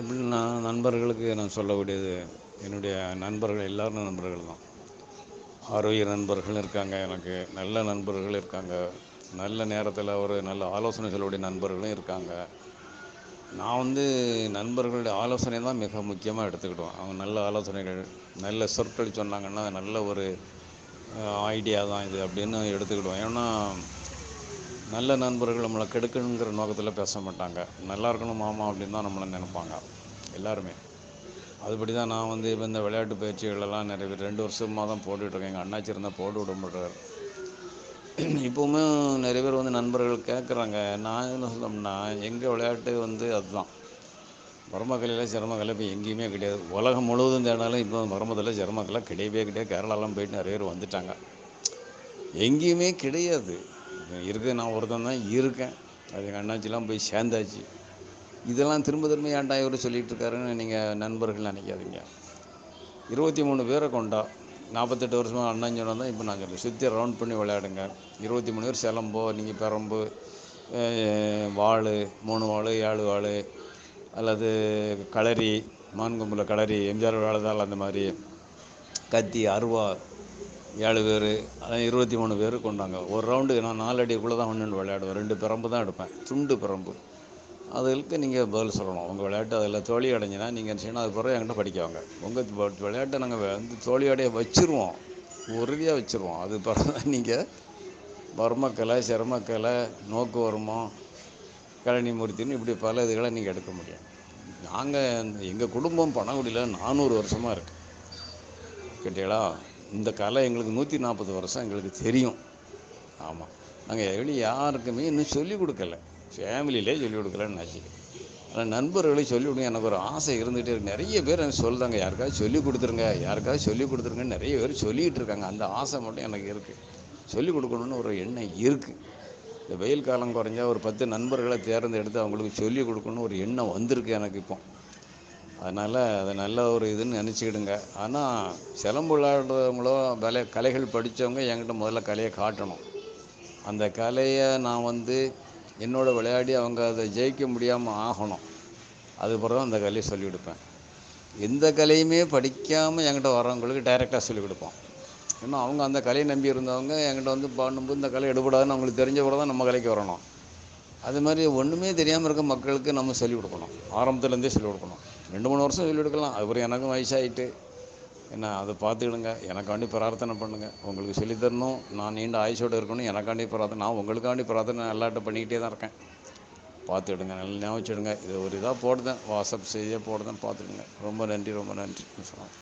எப்படின்னா நண்பர்களுக்கு நான் சொல்லக்கூடியது என்னுடைய நண்பர்கள் எல்லாரும் நண்பர்கள் தான். ஆரோக்கிய நண்பர்கள் இருக்காங்க எனக்கு நல்ல நண்பர்கள் இருக்காங்க. நல்ல நேரத்தில் ஒரு நல்ல ஆலோசனைகளுடைய நண்பர்களும் இருக்காங்க. நான் வந்து நண்பர்களுடைய ஆலோசனை தான் மிக முக்கியமாக எடுத்துக்கிடுவேன். அவங்க நல்ல ஆலோசனைகள் நல்ல சொற்கள் சொன்னாங்கன்னா நல்ல ஒரு ஐடியா தான் இது அப்படின்னு எடுத்துக்கிடுவேன். ஏன்னா நல்ல நண்பர்கள் நம்மளை கெடுக்கணுங்கிற நோக்கத்தில் பேச மாட்டாங்க. நல்லா இருக்கணும் மாமா அப்படின்னு தான் நம்மளை நினைப்பாங்க. எல்லாருமே. அதுபடி தான் நான் வந்து இப்போ இந்த விளையாட்டு பயிற்சிகளெல்லாம் நிறைய பேர் ரெண்டு வருஷமாக தான் போட்டுட்ருக்கேன் எங்கள் அண்ணாச்சி இருந்தால் போட்டு விட மாட்டார். இப்போவுமே நிறைய பேர் வந்து நண்பர்கள் கேட்குறாங்க நான் என்ன சொல்லணும்னா எங்கள் விளையாட்டு வந்து அதுதான். பரமக்கலையில் சிரமக்கலை இப்போ எங்கேயுமே கிடையாது. உலகம் முழுவதும் தேடினாலும் இப்போ பரமத்தில் சிரமக்கலை கிடையவே கிடையாது. கேரளாலாம் போயிட்டு நிறைய பேர் வந்துட்டாங்க. எங்கேயுமே கிடையாது. இருக்குது நான் ஒருத்தன் தான் இருக்கேன். அது எங்கள் அண்ணாச்சிலாம் போய் சேர்ந்தாச்சு. இதெல்லாம் திரும்ப திரும்ப ஏன்டா இவர் சொல்லிகிட்டு இருக்காருன்னு நீங்கள் நண்பர்கள் நினைக்காதீங்க. இருபத்தி மூணு பேரை கொண்டா நாற்பத்தெட்டு வருஷமாக அண்ணன் சொன்னால் தான் இப்போ நான் சொல்லுவேன் சுற்றி ரவுண்ட் பண்ணி விளையாடுங்க. இருபத்தி மூணு பேர் சிலம்போ நீங்கள் பெரம்பு வாள் மூணு வாள் ஏழு வாள் அல்லது களரி மான்கொம்பில் களரி எம்ஜிஆர் வேலைதாள் அந்த மாதிரி. கத்தி அருவா ஏழு பேர் அதான் இருபத்தி மூணு பேர் கொண்டாங்க. ஒரு ரவுண்டுக்கு நான் நாலு அடிக்குள்ளே தான் ஒன்று விளையாடுவேன். ரெண்டு பிரம்பு தான் எடுப்பேன். துண்டு பிரம்பு. அதுக்கு நீங்கள் பதில் சொல்லணும். உங்கள் விளையாட்டு அதில் தோழி அடைஞ்சினா நீங்கள் செய்யணும்? அது பிறகு என்கிட்ட படிக்கவாங்க உங்கள் விளையாட்டை நாங்கள் வந்து தோழியோடைய வச்சுருவோம். உறுதியாக வச்சுருவோம். அது பிறகு தான் நீங்கள் வர்மக்கலை சிரமக்கலை நோக்கு வருமம் கழனி மூர்த்தின்னு இப்படி பல இதுகளை நீங்கள் எடுக்க முடியும் நாங்கள் எங்கள் குடும்பம் பணங்குடியில் நானூறு வருஷமாக இருக்குது கேட்டீங்களா? இந்த கலை எங்களுக்கு நூற்றி நாற்பது வருஷம் எங்களுக்கு தெரியும். ஆமாம் நாங்கள் எப்படி யாருக்குமே இன்னும் சொல்லிக் கொடுக்கல. ஃபேமிலியிலே சொல்லிக் கொடுக்கலன்னு ஆச்சு ஆனால் நண்பர்களை சொல்லிக் கொடுங்க. எனக்கு ஒரு ஆசை இருந்துகிட்டே இருக்கு. நிறைய பேர் எனக்கு சொல்கிறாங்க யாருக்காவது சொல்லிக் கொடுத்துருங்க யாருக்காவது சொல்லிக் கொடுத்துருங்கன்னு நிறைய பேர் சொல்லிகிட்டு இருக்காங்க. அந்த ஆசை மட்டும் எனக்கு இருக்குது சொல்லிக் கொடுக்கணுன்னு ஒரு எண்ணம் இருக்குது இந்த வெயில் காலம் குறைஞ்சா ஒரு பத்து நண்பர்களை தேர்ந்தெடுத்து அவங்களுக்கு சொல்லிக் கொடுக்கணுன்னு ஒரு எண்ணம் வந்திருக்கு எனக்கு இப்போ. அதனால் அதை நல்ல ஒரு இதுன்னு நினச்சிக்கிடுங்க. ஆனால் சிலம்பு விளையாடுறவங்களோ வலை கலைகள் படித்தவங்க என்கிட்ட முதல்ல கலையை காட்டணும். அந்த கலையை நான் வந்து என்னோட விளையாடி அவங்க அதை ஜெயிக்க முடியாமல் ஆகணும். அதுக்கப்புறம் அந்த கலையை சொல்லிக் கொடுப்பேன். எந்த கலையுமே படிக்காமல் என்கிட்ட வரவங்களுக்கு டைரெக்டாக சொல்லிக் கொடுப்போம். ஏன்னா அவங்க அந்த கலையை நம்பி இருந்தவங்க என்கிட்ட வந்து பண்ணும்போது இந்த கலை எடுபடாதுன்னு அவங்களுக்கு தெரிஞ்ச கூட தான் நம்ம கலைக்கு வரணும். அது மாதிரி ஒன்றுமே தெரியாமல் இருக்க மக்களுக்கு நம்ம சொல்லிக் கொடுக்கணும். ஆரம்பத்துலேருந்தே சொல்லிக் கொடுக்கணும். ரெண்டு மூணு வருஷம் சொல்லிக் கொடுக்கலாம். அதுக்கப்புறம் எனக்கும் வயசாகிட்டு என்ன அதை பார்த்துக்கிடுங்க. எனக்காண்டி பிரார்த்தனை பண்ணுங்கள் உங்களுக்கு சொல்லித்தரணும் நான் நீண்ட ஆயுசோடு இருக்கணும். எனக்காண்டி பிரார்த்தனை. நான் உங்களுக்காண்டி பிரார்த்தனை நல்லாட்ட பண்ணிக்கிட்டே தான் இருக்கேன். பார்த்துக்கிடுங்க. நல்லா ஞாபகம் வச்சுடுங்க இது ஒரு இதாக போடுதேன். வாட்ஸ்அப் செய்தியாக போடுதேன். பார்த்துடுங்க ரொம்ப நன்றி ரொம்ப நன்றி.